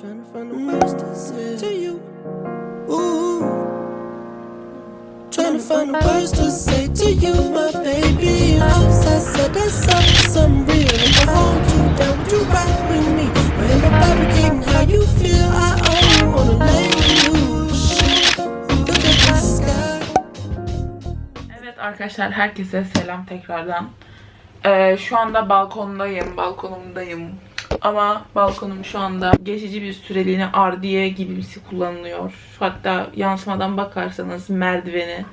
Trying to find the words to say to you. Ooh. Trying to find the words to say to you, my baby. Oops, I said that's up for some real. If I hold you down, would you ride with me? When I'm fabricating how you feel, I only wanna lay with you. Look at the sky. Evet arkadaşlar herkese selam tekrardan. Ee, şu anda balkondayım, balkonumdayım. Ama balkonum şu anda geçici bir süreliğine ardiye gibisi kullanılıyor. Hatta yansımadan bakarsanız merdiveni,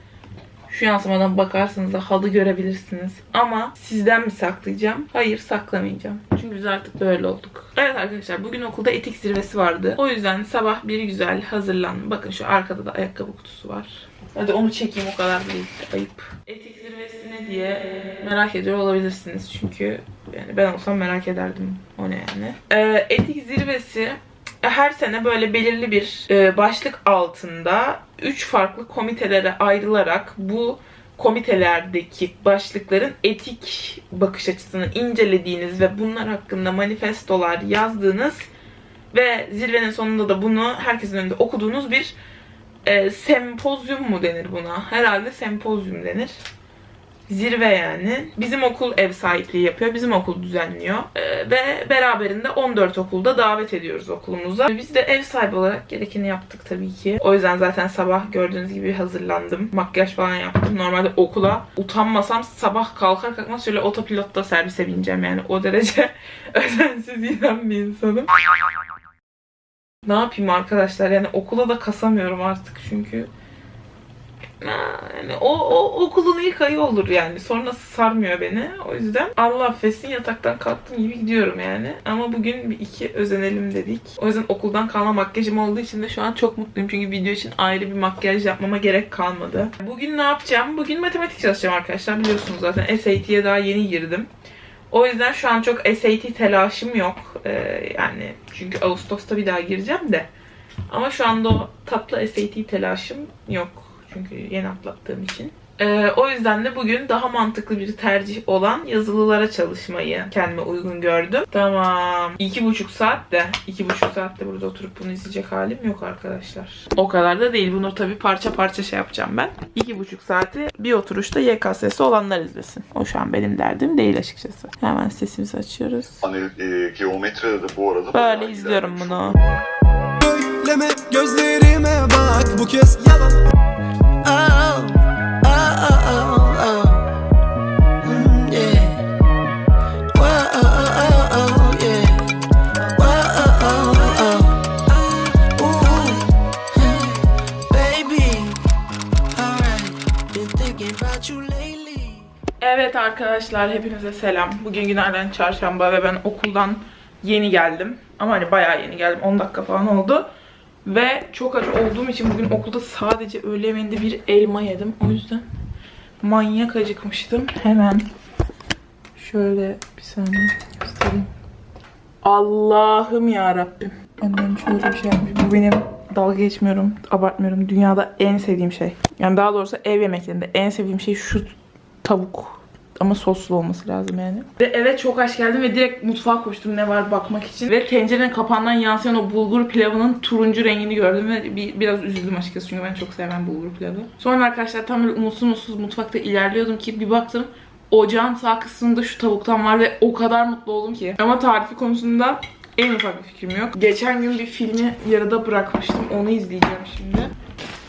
şu yansımadan bakarsanız da halı görebilirsiniz. Ama sizden mi saklayacağım? Hayır saklamayacağım. Çünkü biz artık böyle olduk. Evet arkadaşlar bugün okulda etik zirvesi vardı. O yüzden sabah bir güzel hazırlandım. Bakın şu arkada da ayakkabı kutusu var. Hadi onu çekeyim o kadar değil. Ayıp. Etik zirvesi ne diye merak ediyor olabilirsiniz. Çünkü yani ben olsam merak ederdim. O ne yani. Ee, etik zirvesi her sene böyle belirli bir e, başlık altında üç farklı komitelere ayrılarak bu komitelerdeki başlıkların etik bakış açısını incelediğiniz ve bunlar hakkında manifestolar yazdığınız ve zirvenin sonunda da bunu herkesin önünde okuduğunuz bir e, sempozyum mu denir buna? Herhalde sempozyum denir. Zirve yani. Bizim okul ev sahipliği yapıyor. Bizim okul düzenliyor. E, ve beraberinde 14 okulda davet ediyoruz okulumuza. Biz de ev sahibi olarak gerekeni yaptık tabii ki. O yüzden zaten sabah gördüğünüz gibi hazırlandım. Makyaj falan yaptım. Normalde okula utanmasam sabah kalkar kalkmaz şöyle otopilotta servise bineceğim yani. O derece özensiz inen bir insanım. Ne yapayım arkadaşlar yani okula da kasamıyorum artık çünkü yani o, o okulun ilk ayı olur yani. Sonrası sarmıyor beni. O yüzden Allah affetsin yataktan kalktım gibi gidiyorum yani. Ama bugün bir iki özenelim dedik. O yüzden okuldan kalma makyajım olduğu için de şu an çok mutluyum. Çünkü video için ayrı bir makyaj yapmama gerek kalmadı. Bugün ne yapacağım? Bugün matematik çalışacağım arkadaşlar. Biliyorsunuz zaten SAT'ye daha yeni girdim. O yüzden şu an çok SAT telaşım yok. Ee, yani çünkü Ağustos'ta bir daha gireceğim de. Ama şu anda o tatlı SAT telaşım yok. Çünkü yeni atlattığım için. Ee, o yüzden de bugün daha mantıklı bir tercih olan yazılılara çalışmayı kendime uygun gördüm. Tamam. iki buçuk saat de iki buçuk saatte burada oturup bunu izleyecek halim yok arkadaşlar. O kadar da değil. Bunu tabii parça parça şey yapacağım ben. İki buçuk saati bir oturuşta YKS'si olanlar izlesin. O şu an benim derdim değil açıkçası. Hemen sesimizi açıyoruz. Hani e, geometride de bu arada Böyle izliyorum bunu. Gözlerime bak bu kez yalan Evet arkadaşlar hepinize selam. Bugün günlerden çarşamba ve ben okuldan yeni geldim. Ama hani bayağı yeni geldim. 10 dakika falan oldu. Ve çok aç olduğum için bugün okulda sadece öğle yemeğinde bir elma yedim. O yüzden manyak acıkmıştım. Hemen şöyle bir saniye göstereyim. Allah'ım ya Rabbim. Annem şöyle bir şey yapmış. Bu benim dalga geçmiyorum, abartmıyorum. Dünyada en sevdiğim şey. Yani daha doğrusu ev yemeklerinde en sevdiğim şey şu tavuk. Ama soslu olması lazım yani. Ve eve çok aç geldim ve direkt mutfağa koştum ne var bakmak için. Ve tencerenin kapağından yansıyan o bulgur pilavının turuncu rengini gördüm ve bir, biraz üzüldüm açıkçası çünkü ben çok sevmem bulgur pilavı. Sonra arkadaşlar tam böyle umutsuz umutsuz mutfakta ilerliyordum ki bir baktım ocağın sağ kısmında şu tavuktan var ve o kadar mutlu oldum ki. Ama tarifi konusunda en ufak bir fikrim yok. Geçen gün bir filmi yarıda bırakmıştım. Onu izleyeceğim şimdi.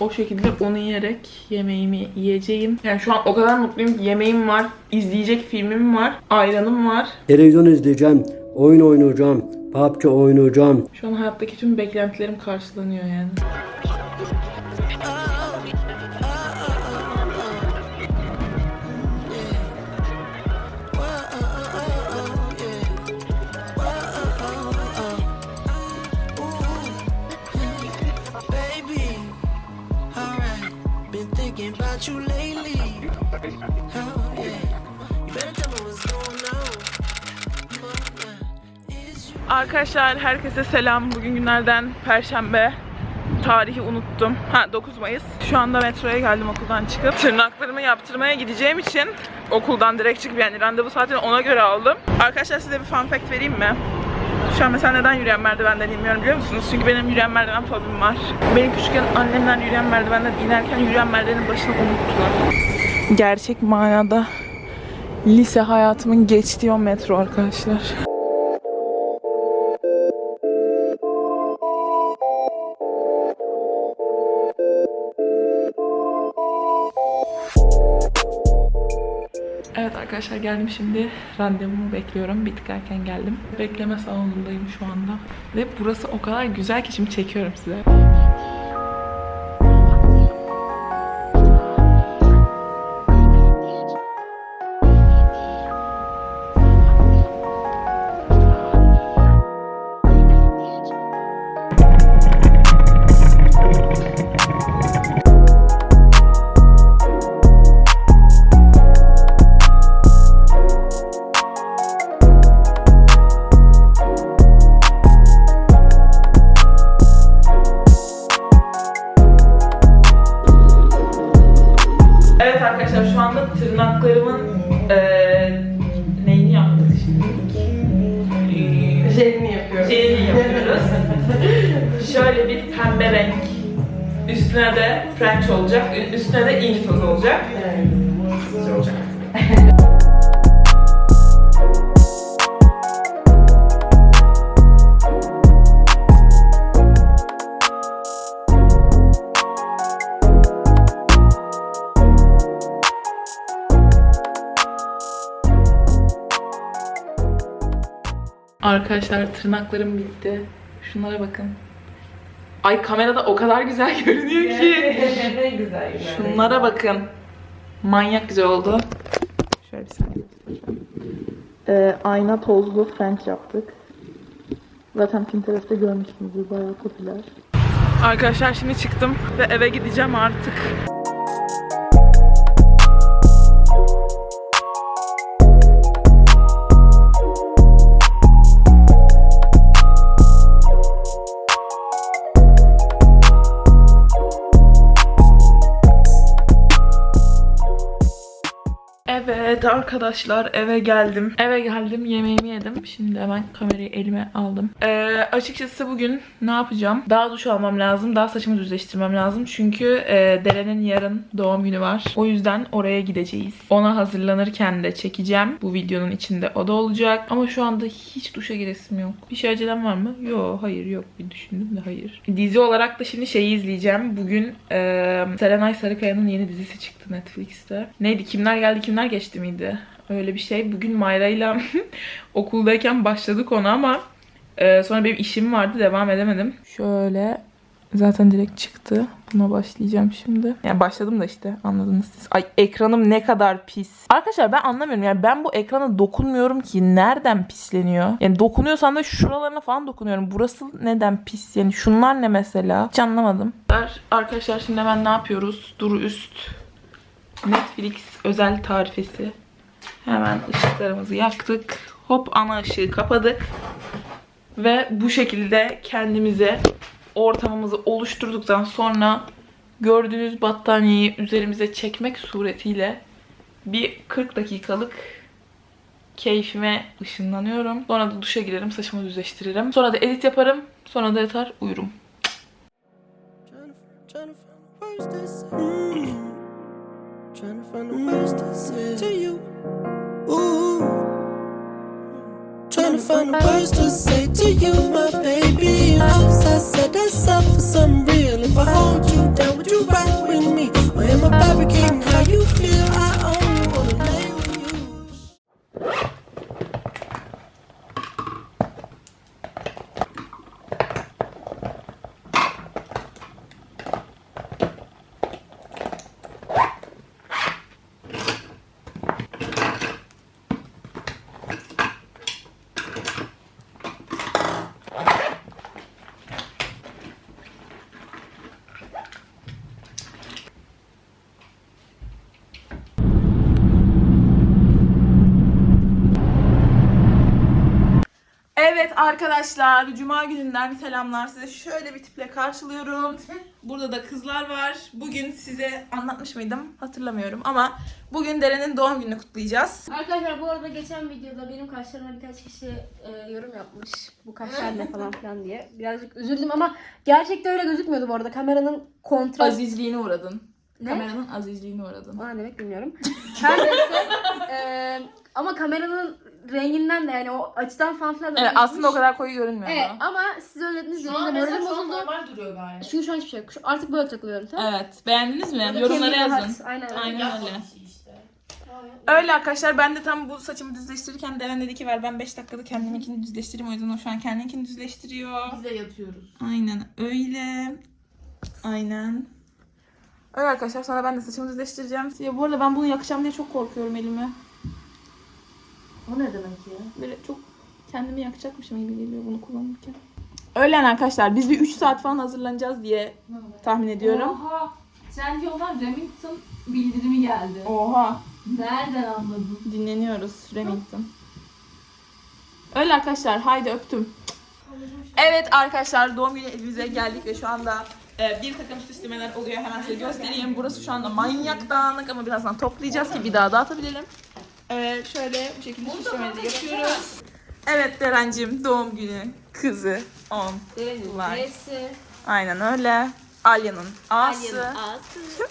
O şekilde onu yiyerek yemeğimi yiyeceğim. Yani şu an o kadar mutluyum ki yemeğim var, izleyecek filmim var, ayranım var. Televizyon izleyeceğim, oyun oynayacağım, PUBG oynayacağım. Şu an hayattaki tüm beklentilerim karşılanıyor yani. Thinking about you lately. Oh, yeah. You better tell me what's going on. Arkadaşlar herkese selam. Bugün günlerden Perşembe. Tarihi unuttum. Ha 9 Mayıs. Şu anda metroya geldim okuldan çıkıp. Tırnaklarımı yaptırmaya gideceğim için okuldan direkt çıkıp yani randevu saatini ona göre aldım. Arkadaşlar size bir fun fact vereyim mi? Şu an mesela neden yürüyen merdivenden inmiyorum biliyor musunuz? Çünkü benim yürüyen merdiven fobim var. Benim küçükken annemler yürüyen merdivenden inerken yürüyen merdivenin başını unuttular. Gerçek manada lise hayatımın geçtiği o metro arkadaşlar. Evet arkadaşlar geldim şimdi. Randevumu bekliyorum. Bir erken geldim. Bekleme salonundayım şu anda. Ve burası o kadar güzel ki şimdi çekiyorum size. Tırnaklarımın eee neyini yaptık şimdi? Eee, Jelini yapıyorum. Jelini yapıyoruz. Şöyle bir pembe renk. Üstüne de French olacak. Üstüne de inci tozu olacak. Güzel Arkadaşlar tırnaklarım bitti. Şunlara bakın. Ay kamerada o kadar güzel görünüyor ki. ne güzel güzel. Şunlara bakın. Manyak güzel oldu. Şöyle bir saniye. Ee, ayna tozlu French yaptık. Zaten Pinterest'te görmüşsünüzdür bayağı popüler. Arkadaşlar şimdi çıktım ve eve gideceğim artık. Evet arkadaşlar eve geldim. Eve geldim yemeğimi yedim. Şimdi hemen kamerayı elime aldım. Ee, açıkçası bugün ne yapacağım? Daha duş almam lazım. Daha saçımı düzleştirmem lazım. Çünkü e, Deren'in yarın doğum günü var. O yüzden oraya gideceğiz. Ona hazırlanırken de çekeceğim. Bu videonun içinde o da olacak. Ama şu anda hiç duşa giresim yok. Bir şey acelem var mı? Yok hayır yok. Bir düşündüm de hayır. Dizi olarak da şimdi şeyi izleyeceğim. Bugün e, Serenay Sarıkaya'nın yeni dizisi çıktı Netflix'te. Neydi? Kimler geldi kimler geçti miydi? Öyle bir şey. Bugün Mayra'yla okuldayken başladık ona ama e, sonra benim işim vardı devam edemedim. Şöyle zaten direkt çıktı. Buna başlayacağım şimdi. Yani başladım da işte anladınız siz. Ay ekranım ne kadar pis. Arkadaşlar ben anlamıyorum yani ben bu ekrana dokunmuyorum ki nereden pisleniyor? Yani dokunuyorsam da şuralarına falan dokunuyorum. Burası neden pis? Yani şunlar ne mesela? Hiç anlamadım. Arkadaşlar şimdi hemen ne yapıyoruz? Dur üst Netflix özel tarifesi. Hemen ışıklarımızı yaktık. Hop ana ışığı kapadık. Ve bu şekilde kendimize ortamımızı oluşturduktan sonra gördüğünüz battaniyeyi üzerimize çekmek suretiyle bir 40 dakikalık keyfime ışınlanıyorum. Sonra da duşa girerim, saçımı düzleştiririm. Sonra da edit yaparım. Sonra da yatar uyurum. Trying to find the words to say. To you. Ooh. Trying to find the words to say to you, my baby. Oops, I said that's up for some real. If I hold you down, would you ride with me? Or am I fabricating how you feel? I Evet arkadaşlar, Cuma gününden selamlar. Size şöyle bir tiple karşılıyorum. Burada da kızlar var. Bugün size anlatmış mıydım? Hatırlamıyorum ama bugün Deren'in doğum gününü kutlayacağız. Arkadaşlar bu arada geçen videoda benim kaşlarıma birkaç kişi e, yorum yapmış. Bu kaşlar ne falan filan diye. Birazcık üzüldüm ama gerçekten öyle gözükmüyordu bu arada. Kameranın kontrast... Azizliğine uğradın. Ne? Kameranın azizliğine uğradın. Ne demek bilmiyorum. Her neyse. e, ama kameranın renginden de yani o açıdan falan filan da Evet, değişmiş. aslında o kadar koyu görünmüyor. Evet ama siz öyle dediniz benim de moralim bozuldu. duruyor gayet. Çünkü şu an hiçbir şey yok. Şu- Artık böyle takılıyorum tamam mı? Evet. Beğendiniz mi? Böyle Yorumlara yazın. rahat, Aynen öyle. Aynen öyle. Öyle arkadaşlar ben de tam bu saçımı düzleştirirken Deren dedi ki ver ben 5 dakikada kendiminkini düzleştireyim. O yüzden o şu an kendininkini düzleştiriyor. Biz de yatıyoruz. Aynen öyle. Aynen. Öyle arkadaşlar sonra ben de saçımı düzleştireceğim. Ya bu arada ben bunu yakacağım diye çok korkuyorum elime. O ne demek ya? Böyle çok kendimi yakacakmışım gibi geliyor bunu kullanırken. Öyle yani arkadaşlar biz bir 3 saat falan hazırlanacağız diye tahmin ediyorum. Oha. Sen yoldan Remington bildirimi geldi. Oha. Nereden anladın? Dinleniyoruz Remington. Öyle arkadaşlar haydi öptüm. Evet arkadaşlar doğum günü evimize geldik ve şu anda e, bir takım süslemeler oluyor hemen size göstereyim. Burası şu anda manyak dağınık ama birazdan toplayacağız ki bir daha dağıtabilelim. E, şöyle bu şekilde süslemeleri yapıyoruz. Evet Derencim doğum günü kızı 10. Var. Neyse. Aynen öyle. Alya'nın A'sı. A'sı.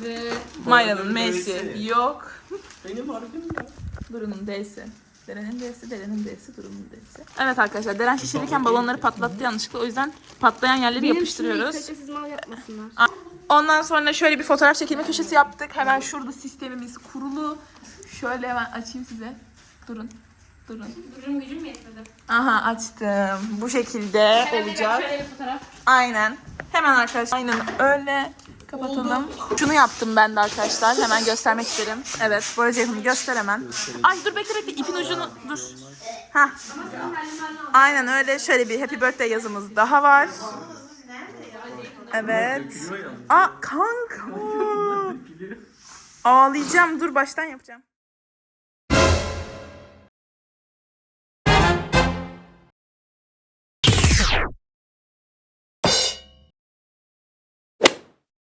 Ve Maya'nın M'si yok. Benim harfim ya. Duru'nun D'si. Deren'in D'si, Deren'in D'si, Duru'nun D'si. Evet arkadaşlar, Deren şişirirken balonları patlattı yanlışlıkla. O yüzden patlayan yerleri yapıştırıyoruz. kalitesiz mal yapmasınlar. Ondan sonra şöyle bir fotoğraf çekilme köşesi yaptık. Hemen şurada sistemimiz kurulu. Şöyle hemen açayım size. Durun. Durun. Durum gücüm mü yetmedi? Aha açtım. Bu şekilde olacak. Şöyle bir fotoğraf. Aynen. Hemen arkadaşlar. Aynen öyle. Kapatalım. Şunu yaptım ben de arkadaşlar. Hemen göstermek isterim. Evet. Boyacı yapımı göster hemen. Ay dur bekle bekle. İpin ucunu dur. Hah. Aynen öyle. Şöyle bir happy birthday yazımız daha var. Evet. Aa kanka. Ağlayacağım. Dur baştan yapacağım.